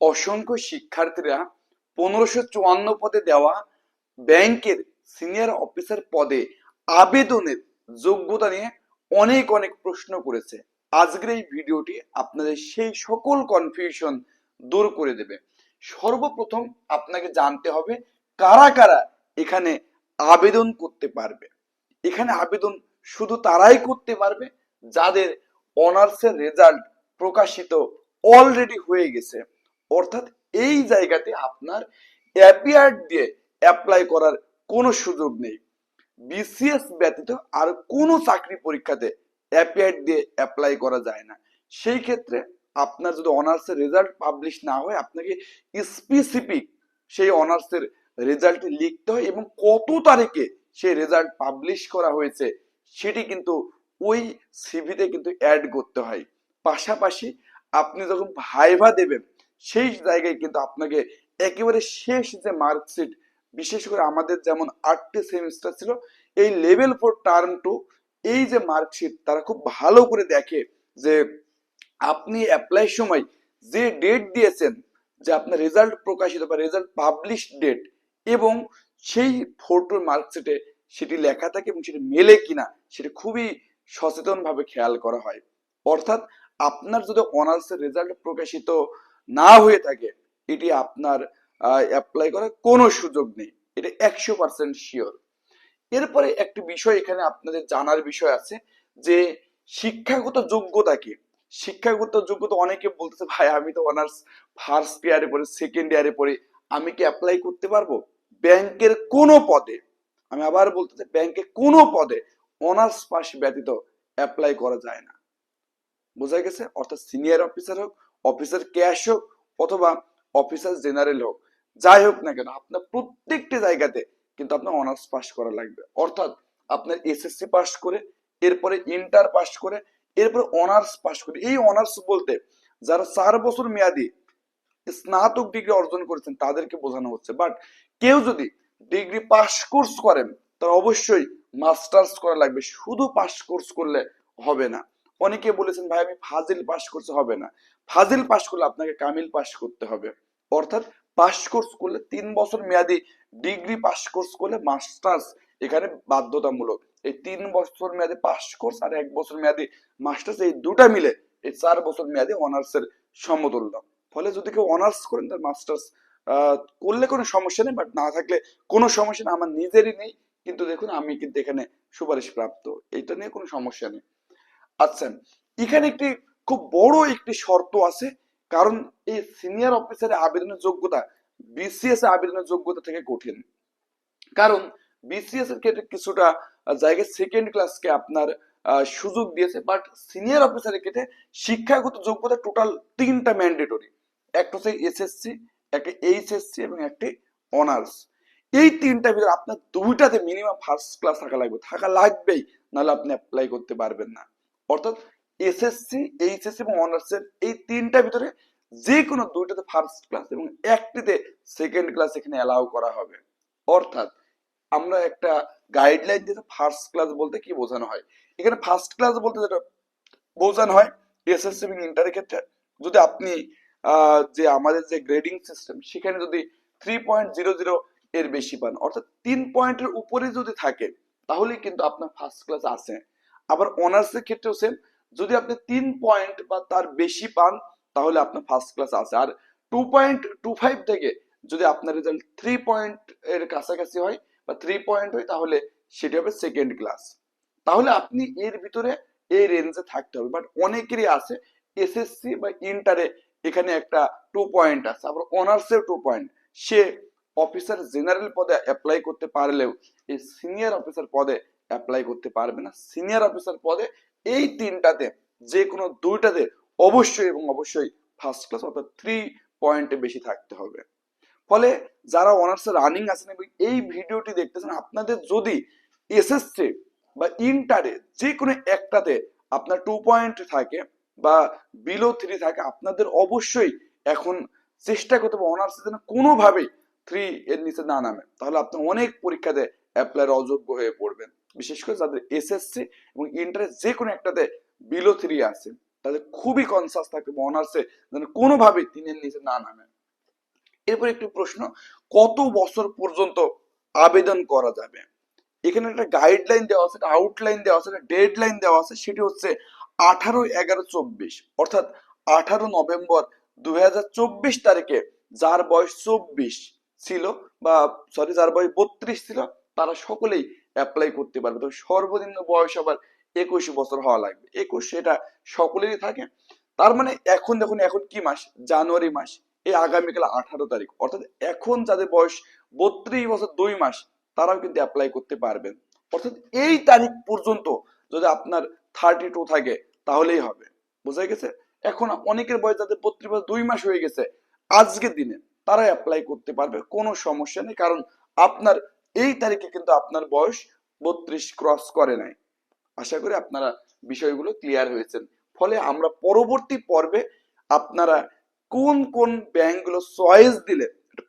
অসংখ্য শিক্ষার্থীরা পনেরোশো চুয়ান্ন পদে দেওয়া ব্যাংকের সিনিয়র অফিসার পদে আবেদনের যোগ্যতা নিয়ে অনেক অনেক প্রশ্ন করেছে। আজকের এই ভিডিওটি আপনাদের সেই সকল কনফিউশন দূর করে দেবে। সর্বপ্রথম আপনাকে জানতে হবে কারা কারা এখানে আবেদন করতে পারবে। এখানে আবেদন শুধু তারাই করতে পারবে যাদের অনার্সের রেজাল্ট প্রকাশিত অলরেডি হয়ে গেছে। অর্থাৎ এই জায়গাতে আপনার অ্যাপিয়ার দিয়ে অ্যাপ্লাই করার কোনো সুযোগ নেই। বিসিএস ব্যতীত আর কোনো চাকরি পরীক্ষাতে অ্যাপিয়ার দিয়ে অ্যাপ্লাই করা যায় না। সেই ক্ষেত্রে আপনার যদি অনার্সের রেজাল্ট পাবলিশ না হয়, আপনাকে স্পেসিফিক সেই অনার্সের রেজাল্ট লিখতে হয় এবং কত তারিখে সেই রেজাল্ট পাবলিশ করা হয়েছে সেটি কিন্তু ওই সিভিতে কিন্তু অ্যাড করতে হয়। পাশাপাশি আপনি যখন ভাইভা দেবেন সেই জায়গায় কিন্তু আপনাকে একেবারে শেষ যে মার্কশিট বিশেষ করে আমাদের যেমন আটটি সেমিস্টার ছিল, এই লেভেল ফোর টার্ম টু এই যে মার্কশিট তারা খুব ভালো করে দেখে যে আপনি অ্যাপ্লাই সময় যে ডেট দিয়েছেন, যে আপনার রেজাল্ট প্রকাশিত বা রেজাল্ট পাবলিশ ডেট এবং সেই ফোটোর মার্কশিটে সেটি লেখা থাকে এবং সেটি মেলে কিনা, সেটি খুবই সচেতনভাবে খেয়াল করা হয়। অর্থাৎ আপনার যদি অনার্সের রেজাল্ট প্রকাশিত না হয়ে থাকে, এটি আপনার অ্যাপ্লাই করার কোনো সুযোগ নেই। এটা একশো পার্সেন্ট শিওর এরপরে একটি বিষয় এখানে আপনাদের জানার বিষয় আছে যে শিক্ষাগত যোগ্যতা কি? শিক্ষাগত যোগ্যতা অনেকে বলতেছে, ভাই, আমি তো অনার্স ফার্স্ট ইয়ারে পড়ি সেকেন্ড ইয়ারে পড়ি, আমি কি অ্যাপ্লাই করতে পারব? ব্যাংকের কোনো পদে, আমি আবার বলতেছি, ব্যাংকে কোনো পদে অনার্স পাস ব্যতীত অ্যাপ্লাই করা যায় না। বোঝা গেছে? অর্থাৎ সিনিয়র অফিসার হোক অফিসার ক্যাশ হোক অথবা অফিসার জেনারেল হোক, যাই হোক না কেন, আপনার প্রত্যেকটি জায়গাতে কিন্তু আপনার অনার্স পাস করা লাগবে। অর্থাৎ আপনার এসএসসি পাস করে, এরপরে ইন্টার পাস করে, এরপরে অনার্স পাস করে। এই অনার্স বলতে যারা চার বছর মেয়াদি স্নাতক ডিগ্রি অর্জন করেছেন তাদেরকে বোঝানো হচ্ছে। বাট কেউ যদি ডিগ্রি পাস কোর্স করেন তার অবশ্যই মাস্টার্স করা লাগবে। শুধু পাস কোর্স করলে হবে না। অনেকে বলেছেন, ভাই, আমি ফাজিল পাস করতে হবে না। ফাজিল পাস করলে আপনাকে কামিল পাস করতে হবে। অর্থাৎ পাস কোর্স করলে তিন বছর মেয়াদি ডিগ্রি পাস কোর্স করলে মাস্টার্স এখানে বাধ্যতামূলক। এই তিন বছর মেয়াদি পাস কোর্স আর এক বছর মেয়াদি মাস্টার্স, এই দুটা মিলে এই চার বছর মেয়াদি অনার্সের সমতুল্য। ফলে যদি কেউ অনার্স করেন, তার মাস্টার্স করলে কোনো সমস্যা নেই, বাট না থাকলে কোনো সমস্যা নেই, আমার নিজেরই নেই। কিন্তু দেখুন, আমি কিন্তু এখানে সুপারিশ প্রাপ্ত। এটা নিয়ে কোনো সমস্যা নেই। আচ্ছা এখানে একটি খুব বড় একটি শর্ত আছে, কারণ এই সিনিয়র অফিসারের আবেদনের যোগ্যতা বিসিএস আবেদনের যোগ্যতা থেকে কঠিন। কারণ বিসিএস এর ক্ষেত্রে কিছুটা জায়গায় সেকেন্ড ক্লাসকে আপনার সুযোগ দিয়েছে বাট সিনিয়র অফিসারের ক্ষেত্রে শিক্ষাগত যোগ্যতা টোটাল তিনটা ম্যান্ডেটরি একটা হচ্ছে এসএসসি একটা এইচএসসি এবং একটি অনার্স এই তিনটা ভিতরে আপনার দুইটাতে মিনিমাম ফার্স্ট ক্লাস থাকা লাগবে। থাকা লাগবেই, নাহলে আপনি অ্যাপ্লাই করতে পারবেন না। অর্থাৎ এসএসসি এইচএসসি এবং অনার্সের এই তিনটা ভিতরে যে কোনো দুইটাতে ফার্স্ট ক্লাস এবং একটিতে সেকেন্ড ক্লাস এখানে অ্যালাউ করা হবে। অর্থাৎ আমরা একটা গাইডলাইন দিতে ফার্স্ট ক্লাস বলতে কি বোঝানো হয়। এখানে ফার্স্ট ক্লাস বলতে যেটা বোঝানো হয় এসএসসি এবং ইন্টারের ক্ষেত্রে, যদি আপনি যে আমাদের যে গ্রেডিং সিস্টেম সেখানে যদি থ্রি পয়েন্ট জিরো জিরো এর বেশি পান, অর্থাৎ তিন পয়েন্টের উপরে যদি থাকে তাহলে কিন্তু আপনার ফার্স্ট ক্লাস আছে আবার অনার্সের ক্ষেত্রেও সেম যদি আপনি তিন পয়েন্ট বা তার বেশি পান, তাহলে আপনার ফার্স্ট ক্লাস আছে। আর টু পয়েন্ট টু ফাইভ থেকে যদি আপনার রেজাল্ট থ্রি পয়েন্ট এর কাছাকাছি হয় বা থ্রি পয়েন্ট হয়, তাহলে সেটি হবে সেকেন্ড ক্লাস তাহলে আপনি এর ভিতরে এই রেঞ্জে থাকতে হবে। বাট অনেকেরই আছে এসএসসি বা ইন্টারে এখানে একটা টু পয়েন্ট আছে, আবার অনার্সেও টু পয়েন্ট সে অফিসার জেনারেল পদে অ্যাপ্লাই করতে পারলেও এই সিনিয়র অফিসার পদে অ্যাপ্লাই করতে পারবে না। সিনিয়র অফিসার পদে এই তিনটাতে যে কোনো দুইটাতে অবশ্যই এবং অবশ্যই ফার্স্ট ক্লাস অর্থাৎ থ্রি পয়েন্টে বেশি থাকতে হবে। ফলে যারা অনার্সে রানিং আছেন এবং এই ভিডিওটি দেখতেছেন, আপনাদের যদি এসএসসি বা ইন্টারে যে কোনো একটাতে আপনার টু পয়েন্ট থাকে বা বিলো থ্রি থাকে, আপনাদের অবশ্যই এখন চেষ্টা করতে হবে অনার্সে যেন কোনোভাবেই থ্রি এর নিচে না নামে, তাহলে আপনি অনেক পরীক্ষাতে অ্যাপ্লাইয়ের অযোগ্য হয়ে পড়বেন। বিশেষ করে যাদের এসএসসি এবং ইন্টারে যে কোনো একটাতে বিলো থ্রি আছে, তাদের খুবই কনসাস হবে অনার্সে যেন কোনোভাবেই তিনের নিচে না নামে। এরপর একটি প্রশ্ন, কত বছর পর্যন্ত আবেদন করা যাবে? এখানে একটা গাইডলাইন দেওয়া আছে, একটা আউটলাইন দেওয়া আছে, একটা ডেডলাইন দেওয়া আছে, সেটি হচ্ছে আঠারো এগারো চব্বিশ, অর্থাৎ আঠারো নভেম্বর দুই হাজার চব্বিশ তারিখে, যার বয়স চব্বিশ। ছিল বা সরি যার বয়স বত্রিশ ছিল, তারা সকলেই অ্যাপ্লাই করতে পারবে। তবে সর্বনিম্ন বয়স আবার একুশ বছর হওয়া লাগবে। একুশ সেটা সকলেরই থাকে। তার মানে এখন দেখুন, এখন কি মাস? জানুয়ারি মাস। এই আগামীকাল আঠারো তারিখ। অর্থাৎ এখন যাদের বয়স বত্রিশ বছর দুই মাস, তারাও কিন্তু অ্যাপ্লাই করতে পারবেন অর্থাৎ এই তারিখ পর্যন্ত যদি আপনার থার্টি টু থাকে, তাহলেই হবে। বোঝা গেছে? এখন অনেকের বয়স যাদের বত্রিশ বছর দুই মাস হয়ে গেছে, আজকের দিনে। তারা অ্যাপ্লাই করতে পারবে, কোনো সমস্যা নেই। কারণ আপনার এই তারিখে কিন্তু আপনার বয়স বত্রিশ ক্রস করে নাই। আশা করি আপনারা বিষয়গুলো ক্লিয়ার হয়েছেন। ফলে আমরা পরবর্তী পর্বে আপনারা কোন কোন ব্যাংকগুলো চয়েস দিলে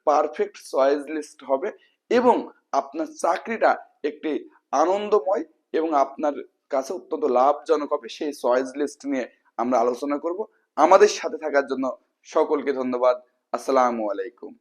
পারফেক্ট চয়েস লিস্ট হবে এবং আপনার চাকরিটা একটি আনন্দময় এবং আপনার কাছে অত্যন্ত লাভজনক হবে, সেই চয়েস লিস্ট নিয়ে আমরা আলোচনা করব। আমাদের সাথে থাকার জন্য সকলকে ধন্যবাদ। আসসালামু আলাইকুম।